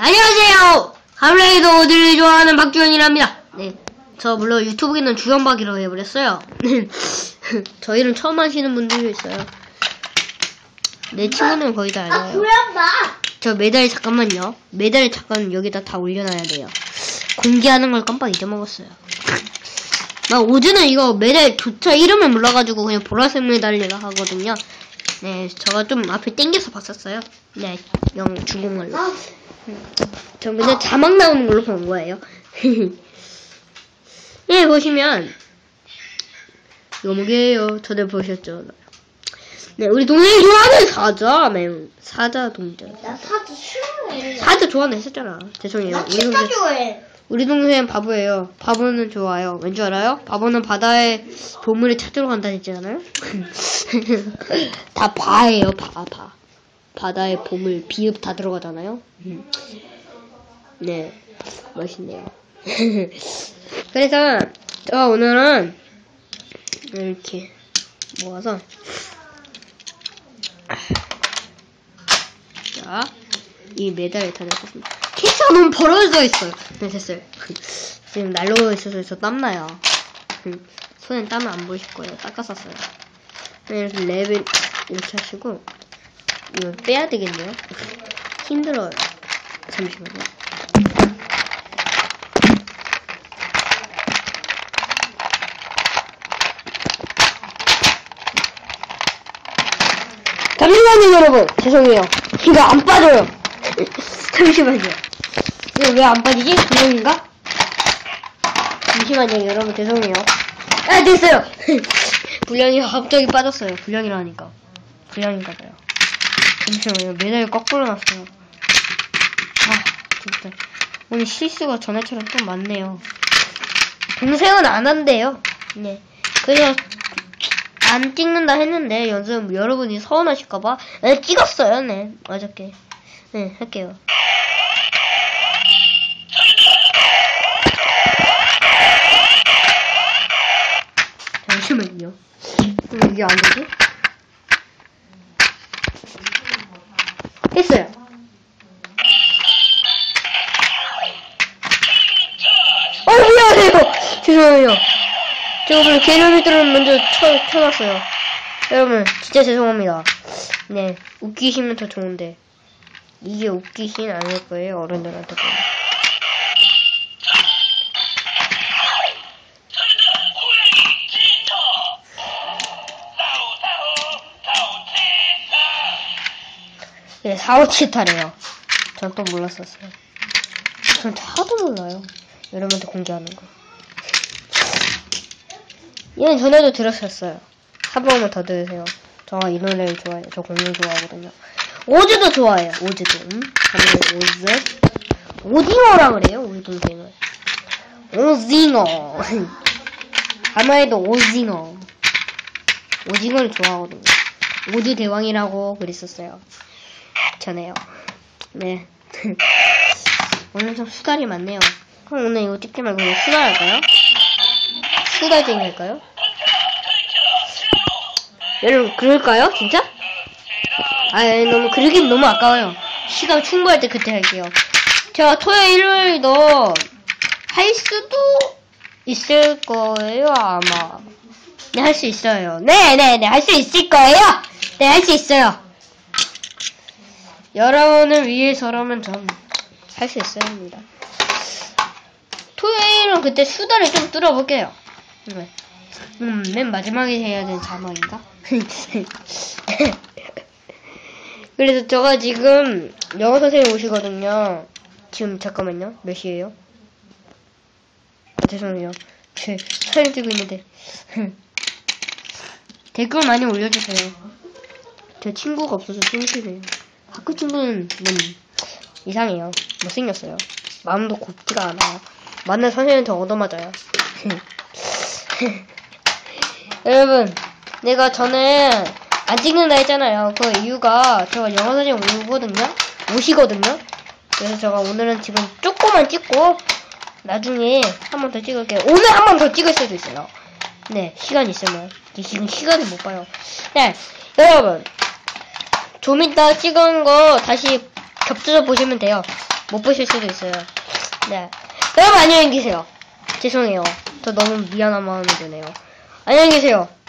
안녕하세요. 하루에도 어디를 좋아하는 박주현이랍니다. 네, 저 물론 유튜브에는 주현박이라고 해버렸어요. 저 이름 처음 하시는 분들도 있어요. 내 친구는 거의 다 아, 알아요. 그랬다. 저 메달 잠깐만요. 메달 잠깐 여기다 다 올려놔야 돼요. 공개하는 걸 깜빡 잊어먹었어요. 나 오즈는 이거 메달 조차 이름을 몰라가지고 그냥 보라색 메달이라 하거든요. 네, 저가 좀 앞에 땡겨서 봤었어요. 네, 영 중국말로. 아, 저 맨날 자막 나오는 걸로 본 거예요. 예, 보시면 뭐게요? 저들 보셨죠? 네, 우리 동생이 좋아하는 사자, 맹 사자 동전. 나 사주 싫어해. 사자 좋아하는 했었잖아. 죄송해요. 나 동생, 좋아해. 우리 동생은 바보예요. 바보는 좋아요. 왠 줄 알아요? 바보는 바다에 보물을 찾으러 간다 했잖아요. 다 바예요, 바, 바. 바다에 보물, 비읍 다 들어가잖아요. 음. 네, 멋있네요. 그래서 저 오늘은 이렇게 모아서 자, 이 메달을 다 넣었습니다. 케이스가 너무 벌어져 있어요. 네, 됐어요. 지금 날로 있어서 저 땀나요. 음, 손에 땀을 안 보이실 거예요. 닦았었어요. 네, 이렇게 레벨 이렇게 하시고 이거 빼야 되겠네요. 힘들어요. 잠시만요. 잠시만요, 여러분. 죄송해요. 이거 안 빠져요. 잠시만요. 이거 왜 안 빠지지? 분명인가? 잠시만요, 여러분. 죄송해요. 아, 됐어요. 불량이 갑자기 빠졌어요. 불량이라니까. 불량인가 봐요. 잠시만요. 메달 거꾸로 놨어요. 아, 진짜. 오늘 실수가 전에처럼 좀 많네요. 동생은 안 한대요. 네. 그래서 안 찍는다 했는데 연습 여러분이 서운하실까봐 네, 찍었어요. 네 어저께 네 할게요. 이게 안 되지? 했어요. 어 미안해요. 죄송해요. 제가 오늘 개념이들은 먼저 쳐, 쳐놨어요. 여러분, 진짜 죄송합니다. 네, 웃기시면 더 좋은데. 이게 웃기신 않을 거예요, 어른들한테. 네, 457타래요. 전 또 몰랐었어요. 전 하도 몰라요. 여러분한테 공개하는 거. 얘는 전에도 들었었어요. 한 번만 더 들으세요. 저 이 노래를 좋아해요. 저 공룡 좋아하거든요. 오즈도 좋아해요. 오즈도. 음? 오즈. 오징어라 그래요. 우리 동생은. 오징어. 아마에도 오징어. 오징어를 좋아하거든요. 오즈 대왕이라고 그랬었어요. 전에요. 네. 오늘 좀 수달이 많네요. 그럼 오늘 이거 찍지 말고 그냥 수달 할까요? 수달쟁이 할까요? 여러분 그럴까요? 진짜? 아 너무 그러긴 너무 아까워요. 시간 충분할 때 그때 할게요. 제가 토요일 일요일도 할 수도 있을 거예요 아마. 네 할 수 있어요. 네 네 네 할 수 있을 거예요. 네 할 수 있어요. 여러분을 위해서라면 전할수 있어야 합니다. 토요일은 그때 수다를 좀 뚫어볼게요. 네. 음, 맨 마지막에 해야 되는 자막인가? 그래서 제가 지금 영어 선생님 오시거든요. 지금 잠깐만요. 몇 시에요? 아, 죄송해요. 제 사진 찍고 있는데. 댓글 많이 올려주세요. 제 친구가 없어서 좀 싫어요. 친구는 좀 이상해요. 못생겼어요. 마음도 곱지가 않아요. 만난 선생님한테 얻어맞아요. 여러분, 내가 전에 안 찍는다 했잖아요. 그 이유가 제가 영어 선생님 오거든요? 오시거든요? 그래서 제가 오늘은 지금 조금만 찍고 나중에 한 번 더 찍을게요. 오늘 한 번 더 찍을 수도 있어요. 네, 시간 있으면. 지금 시간을 못 봐요. 네, 여러분. 좀 이따 찍은 거 다시 겹쳐서 보시면 돼요. 못 보실 수도 있어요. 네. 여러분 안녕히 계세요. 죄송해요. 저 너무 미안한 마음이 드네요. 안녕히 계세요. 뿅!